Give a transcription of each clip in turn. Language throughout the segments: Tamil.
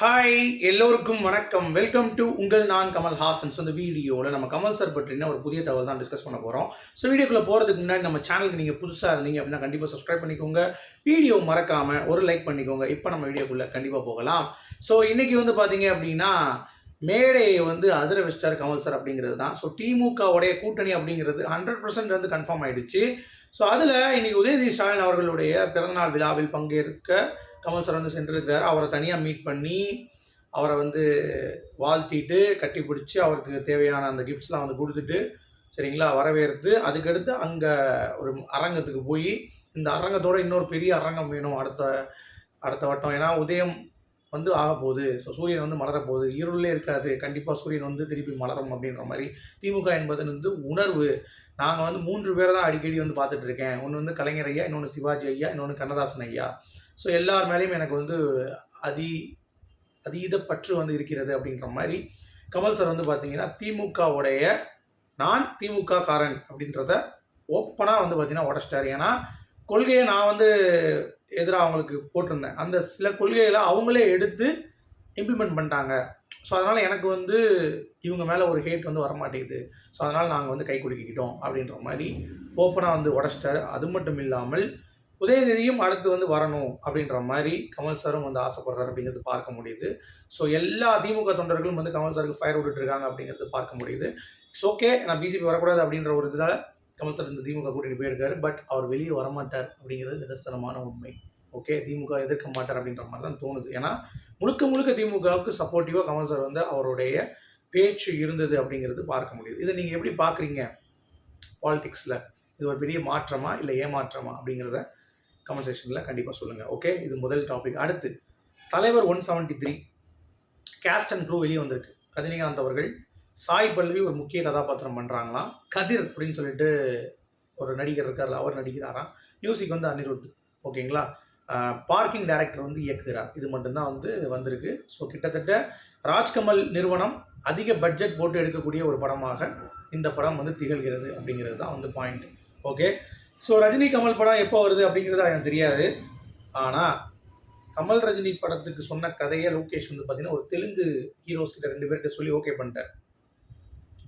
ஹாய் எல்லோருக்கும் வணக்கம். வெல்கம் டு உங்கள் நான் கமல் ஹாசன். ஸோ இந்த வீடியோவில் நம்ம கமல் சார் பற்றின ஒரு புதிய தகவல் தான் டிஸ்கஸ் பண்ண போகிறோம் ஸோ வீடியோக்குள்ளே போகிறதுக்கு முன்னாடி நம்ம சேனலுக்கு நீங்கள் புதுசாக இருந்தீங்க அப்படின்னா கண்டிப்பாக சப்ஸ்கிரைப் பண்ணிக்கோங்க. வீடியோ மறக்காமல் ஒரு லைக் பண்ணிக்கோங்க. இப்போ நம்ம வீடியோக்குள்ளே கண்டிப்பாக போகலாம். ஸோ இன்றைக்கி வந்து பார்த்தீங்க அப்படின்னா மேடையை வந்து அதிர வச்சிட்டார் கமல் சார் அப்படிங்கிறது தான். ஸோ திமுகவுடைய கூட்டணி அப்படிங்கிறது ஹண்ட்ரட் பர்சன்ட் வந்து கன்ஃபார்ம் ஆகிடுச்சு ஸோ அதில் இன்றைக்கி உதயநிதி ஸ்டாலின் அவர்களுடைய பிறந்தநாள் விழாவில் பங்கேற்க கமல் சார் வந்து சென்றிருக்கிறார். அவரை தனியாக மீட் பண்ணி அவரை வந்து வாழ்த்திட்டு கட்டி பிடிச்சி அவருக்கு தேவையான அந்த கிஃப்ட்ஸ்லாம் வந்து கொடுத்துட்டு சரிங்களா வரவேற்று. அதுக்கடுத்து அங்கே ஒரு அரங்கத்துக்கு போய் இந்த அரங்கத்தோட இன்னொரு பெரிய அரங்கம் வேணும் அடுத்த அடுத்த வட்டம். ஏன்னா உதயம் வந்து ஆக போகுது ஸோ சூரியன் வந்து மலர போகுது இருளே இருக்காது. கண்டிப்பாக சூரியன் வந்து திருப்பி மலரும் அப்படின்ற மாதிரி திமுக என்பது வந்து உணர்வு. நாங்கள் வந்து மூன்று பேரை தான் அடிக்கடி வந்து பார்த்துட்டு இருக்கேன் ஒன்று வந்து கலைஞர் ஐயா இன்னொன்று சிவாஜி ஐயா இன்னொன்று கண்ணதாசன் ஐயா. ஸோ எல்லார் மேலேயும் எனக்கு வந்து அதி அதீத பற்று வந்து இருக்கிறது அப்படின்ற மாதிரி கமல் சார் வந்து பார்த்தீங்கன்னா திமுகவுடைய நான் திமுக காரன் அப்படின்றத ஓப்பனாக வந்து பார்த்தீங்கன்னா உடச்சிட்டார். ஏன்னா கொள்கையை நான் வந்து எதிராக அவங்களுக்கு போட்டிருந்தேன். அந்த சில கொள்கைகளை அவங்களே எடுத்து இம்ப்ளிமெண்ட் பண்ணிட்டாங்க. ஸோ அதனால் எனக்கு வந்து இவங்க மேலே ஒரு ஹேட் வந்து வரமாட்டேங்குது. ஸோ அதனால் நாங்கள் வந்து கை குலுக்கிக்கிட்டோம் அப்படின்ற மாதிரி ஓப்பனாக வந்து உடச்சிட்டாரு. அது மட்டும் இல்லாமல் உதயநிதியும் அடுத்து வந்து வரணும் அப்படின்ற மாதிரி கமல் சாரும் வந்து ஆசைப்படுறாரு அப்படிங்கிறது பார்க்க முடியுது. ஸோ எல்லா திமுக தொண்டர்களும் வந்து கமல் சாருக்கு ஃபயர் விட்டுட்டு இருக்காங்க அப்படிங்கிறது பார்க்க முடியுது. இட்ஸ் ஓகே நான் பிஜேபி வரக்கூடாது அப்படின்ற ஒரு இதில் கமல் சார் இந்த திமுக கூட்டணி போயிருக்காரு. பட் அவர் வெளியே வரமாட்டார் அப்படிங்கிறது நிதர்சனமான உண்மை. ஓகே திமுக எதிர்க்க மாட்டார் அப்படின்ற மாதிரி தான் தோணுது. ஏன்னா முழுக்க முழுக்க திமுகவுக்கு சப்போர்ட்டிவாக கமல் சார் வந்து அவருடைய பேச்சு இருந்தது அப்படிங்கிறது பார்க்க முடியுது. இதை நீங்கள் எப்படி பார்க்குறீங்க? பாலிடிக்ஸில் இது ஒரு பெரிய மாற்றமா இல்லை ஏமாற்றமா அப்படிங்கிறத கமெண்ட் செக்ஷனில் கண்டிப்பாக சொல்லுங்கள் ஓகே இது முதல் டாபிக் அடுத்து தலைவர் one seventy three cast and crew வெளியே வந்திருக்கு. ரஜினிகாந்த் அவர்கள் சாய் பல்லவி ஒரு முக்கிய கதாபாத்திரம் பண்ணுறாங்களாம் கதிர் அப்படின்னு சொல்லிட்டு ஒரு நடிகர் இருக்கார்ல அவர் நடிக்கிறாராம். மியூசிக் வந்து அனிருத் ஓகேங்களா? பார்க்கிங் டைரக்டர் வந்து இயக்குகிறார். இது மட்டும்தான் வந்து வந்திருக்கு. ஸோ கிட்டத்தட்ட ராஜ்கமல் நிறுவனம் அதிக பட்ஜெட் போட்டு எடுக்கக்கூடிய ஒரு படமாக இந்த படம் வந்து திகழ்கிறது அப்படிங்கிறது தான் வந்து point okay so Rajini Kamal படம் எப்போ வருது அப்படிங்கிறது எனக்கு தெரியாது. ஆனால் கமல் ரஜினி படத்துக்கு சொன்ன கதையை லோகேஷ் வந்து பார்த்தீங்கன்னா ஒரு தெலுங்கு ஹீரோஸ் கிட்ட ரெண்டு பேர்கிட்ட சொல்லி ஓகே பண்ணிட்டார்.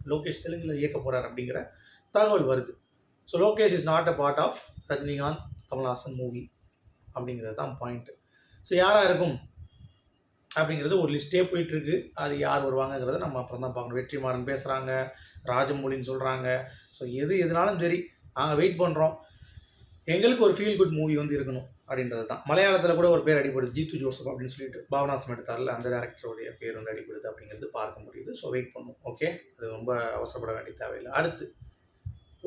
லோகேஷ் தெலுங்கில் இயக்க போகிறார் அப்படிங்கிற தகவல் வருது. So Lokesh is not a part of Rajinikanth Kamal Haasan movie அப்படிங்கிறது தான் பாயிண்ட்டு ஸோ யாராக இருக்கும் அப்படிங்கிறது ஒரு லிஸ்ட்டே போயிட்டுருக்கு அது யார் வருவாங்கங்கிறத நம்ம அப்புறம் தான் பார்க்கணும். வெற்றிமாறன் பேசுகிறாங்க ராஜமௌலின்னு சொல்கிறாங்க ஸோ எது எதுனாலும் சரி நாங்கள் வெயிட் பண்ணுறோம் எங்களுக்கு ஒரு ஃபீல் குட் மூவி வந்து இருக்கணும் அப்படின்றது தான். மலையாளத்தில் கூட ஒரு பேர் அடிபடுது ஜீத்து ஜோசப் அப்படின்னு சொல்லிட்டு பாவனாசம் எடுத்தார்ல அந்த டேரக்டருடைய பேர் வந்து அடிபடுது அப்படிங்கிறது பார்க்க முடியுது. ஸோ வெயிட் பண்ணும். ஓகே அது ரொம்ப அவசரப்பட வேண்டிய தேவையில்லை. அடுத்து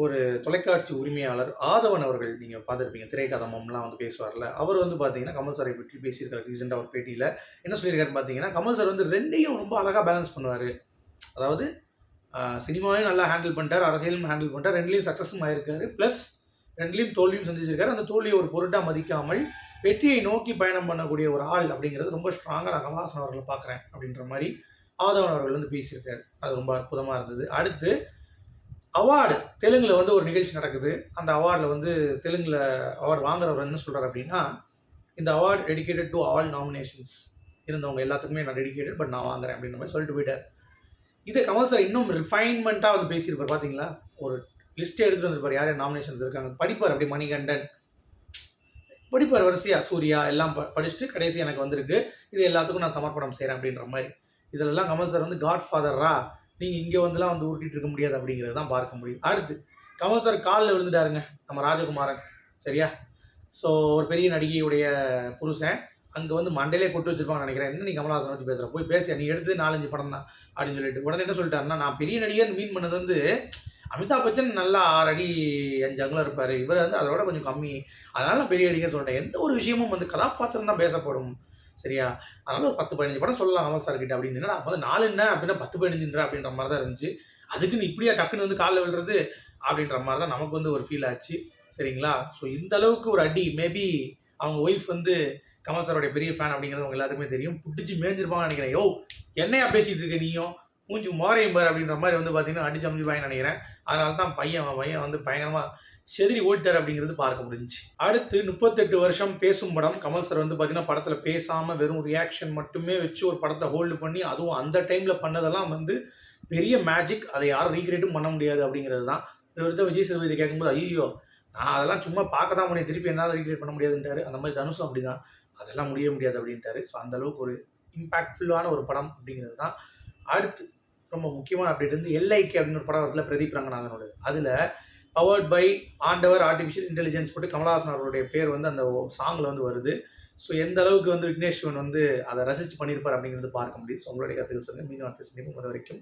ஒரு தொலைக்காட்சி உரிமையாளர் ஆதவன் அவர்கள் நீங்கள் பார்த்துருப்பீங்க திரைக்கதமம்லாம் வந்து பேசுவார்ல. அவர் வந்து பார்த்தீங்கன்னா கமல் சாரை பற்றி பேசியிருக்காரு ரீசெண்டாக ஒரு பேட்டியில். என்ன சொல்லியிருக்காருன்னு பார்த்தீங்கன்னா கமல் சார் வந்து ரெண்டையும் ரொம்ப அழகாக பேலன்ஸ் பண்ணுவார். அதாவது சினிமாவையும் நல்லா ஹேண்டில் பண்ணிட்டார் அரசியலும் ஹேண்டில் பண்ணிட்டார் ரெண்டுலேயும் சக்ஸஸும் ஆயிருக்காரு. ப்ளஸ் ரெண்டுலேயும் தோல்வியும் சந்திச்சிருக்காரு. அந்த தோல்வியை ஒரு பொருட்டாக மதிக்காமல் வெற்றியை நோக்கி பயணம் பண்ணக்கூடிய ஒரு ஆள் அப்படிங்கிறது ரொம்ப ஸ்ட்ராங்காக நான் கமல்ஹாசன் அவர்களை பார்க்குறேன் அப்படின்ற மாதிரி ஆதவன் அவர்கள் வந்து பேசியிருக்காரு. அது ரொம்ப அற்புதமாக இருந்தது. அடுத்து அவார்டு. தெலுங்கில் வந்து ஒரு நிகழ்ச்சி நடக்குது. அந்த அவார்டில் வந்து தெலுங்கில் அவார்டு வாங்குறவர் என்ன சொல்கிறார் அப்படின்னா இந்த award dedicated to all nominations இருந்தவங்க எல்லாத்துக்குமே நான் டெடிக்கேட்டட் பட் நான் வாங்குறேன் அப்படின்ற மாதிரி சொல்லிட்டு போயிட்டார். இதை கமல் சார் இன்னும் ரிஃபைன்மெண்ட்டாக வந்து பேசியிருப்பார். பார்த்தீங்களா ஒரு லிஸ்ட்டே எடுத்துகிட்டு வந்திருப்பார் யார் யார் நாமினேஷன்ஸ் இருக்காங்க. படிப்பார் அப்படி மணிகண்டன். படிப்பார் வரிசையா சூர்யா எல்லாம் ப படிச்சுட்டு கடைசி எனக்கு வந்திருக்கு. இது எல்லாத்துக்கும் நான் சமர்ப்பணம் செய்கிறேன் அப்படின்ற மாதிரி. இதிலெல்லாம் கமல் சார் வந்து காட் ஃபாதரா நீங்கள் இங்கே வந்துலாம் வந்து ஊட்டிகிட்டு இருக்க முடியாது அப்படிங்கிறது தான் பார்க்க முடியும். அடுத்து கமல் சார் காலில் விழுந்துட்டாருங்க நம்ம ராஜகுமாரன். சரியா? ஸோ ஒரு பெரிய நடிகையுடைய புருஷன் அங்கே வந்து மண்டையிலே கொட்டு வச்சிருப்பாங்க நினைக்கிறேன். என்ன நீ கமல்ஹாசன் வச்சு பேசுகிற போய் பேச நீ எடுத்து நாலஞ்சு படம் தான் அப்படின்னு சொல்லிட்டு. உடனே என்ன சொல்லிட்டாருன்னா நான் பெரிய நடிகர் மீன் பண்ணது வந்து அமிதாப் பச்சன் நல்லா ஆறு அடி அஞ்சு அங்குலம் இருப்பார். இவர் வந்து அதோட கொஞ்சம் கம்மி. அதனால நான் பெரிய அடிக்க சொல்லிட்டேன் எந்த ஒரு விஷயமும் வந்து கதாபாத்திரம் தான் பேசப்படும். சரியா? அதனால ஒரு பத்து பதினஞ்சு படம் சொல்லலாம் அமல் சார் கிட்ட அப்படின்னு. நான் வந்து நாலு என்ன? அப்படின்னா பத்து பதினஞ்சுன்ற அப்படின்ற மாதிரி தான் இருந்துச்சு. அதுக்குன்னு இப்படியா டக்குன்னு வந்து காலில் விழுறது? அப்படின்ற மாதிரி தான் நமக்கு வந்து ஒரு ஃபீல் ஆச்சு. சரிங்களா? ஸோ இந்த அளவுக்கு ஒரு அடி. மேபி அவங்க ஒய்ஃப் வந்து கமல் சாரோடைய பெரிய ஃபேன் அப்படிங்கிறது அவங்க எல்லாத்துக்குமே தெரியும். புட்டிச்சு மேய்ஞ்சிருப்பாங்க நினைக்கிறேன். யோ என்னையா பேசிகிட்டு இருக்க நீயும்? மூஞ்சி மோரையும் பார் அப்படின்ற மாதிரி வந்து பார்த்தீங்கன்னா அடிச்சு அமைச்சுப்பாங்கன்னு நினைக்கிறேன். அதனால தான் பையன் அவன் பையன் வந்து பயங்கரமாக செதிரி ஓட்டார் அப்படிங்கிறது பார்க்க முடிஞ்சுச்சு. அடுத்து முப்பத்தெட்டு வருஷம் பேசும் படம். கமல் சார் வந்து பார்த்தீங்கன்னா படத்தில் பேசாமல் வெறும் ரியாக்ஷன் மட்டுமே வச்சு ஒரு படத்தை ஹோல்டு பண்ணி அதுவும் அந்த டைமில் பண்ணதெல்லாம் வந்து பெரிய மேஜிக் அதை யாரும் ரீக்ரியேட்டும் பண்ண முடியாது அப்படிங்கிறது தான் இவர்கிட்ட விஜய் சேதுபதி கேட்கும்போது ஐயோ நான் அதெல்லாம் சும்மா பார்க்க தான் முடியும். திருப்பி என்னால் ரீக்ரியேட் பண்ண முடியாதுன்றாரு அந்த மாதிரி தனுஷும் அப்படி தான் அதெல்லாம் முடிய முடியாது அப்படின்ட்டாரு. ஸோ அந்தளவுக்கு ஒரு இம்பாக்ட்ஃபுல்லான ஒரு படம் அப்படிங்கிறது தான் அடுத்து ரொம்ப முக்கியமான அப்டேட் வந்து எல்ஐகே அப்படின்னு ஒரு படம் வரல பிரதீப் ரங்கநாதனோட அதில் பவர்ட் பை ஆண்டவர் ஆர்டிஃபிஷியல் இன்டெலிஜென்ஸ் போட்டு கமலஹாசன் அவருடைய பேர் வந்து அந்த சாங்கில் வந்து வருது. ஸோ எந்த அளவுக்கு வந்து விக்னேஷ்வன் வந்து அதை ரசிச்சு பண்ணியிருப்பார் அப்படிங்கிறது பார்க்க முடியுது. ஸோ உங்களுடைய கருத்துக்கள் சொல்லுங்கள் மீன் வார்த்தை சிந்திக்கும் வரைக்கும்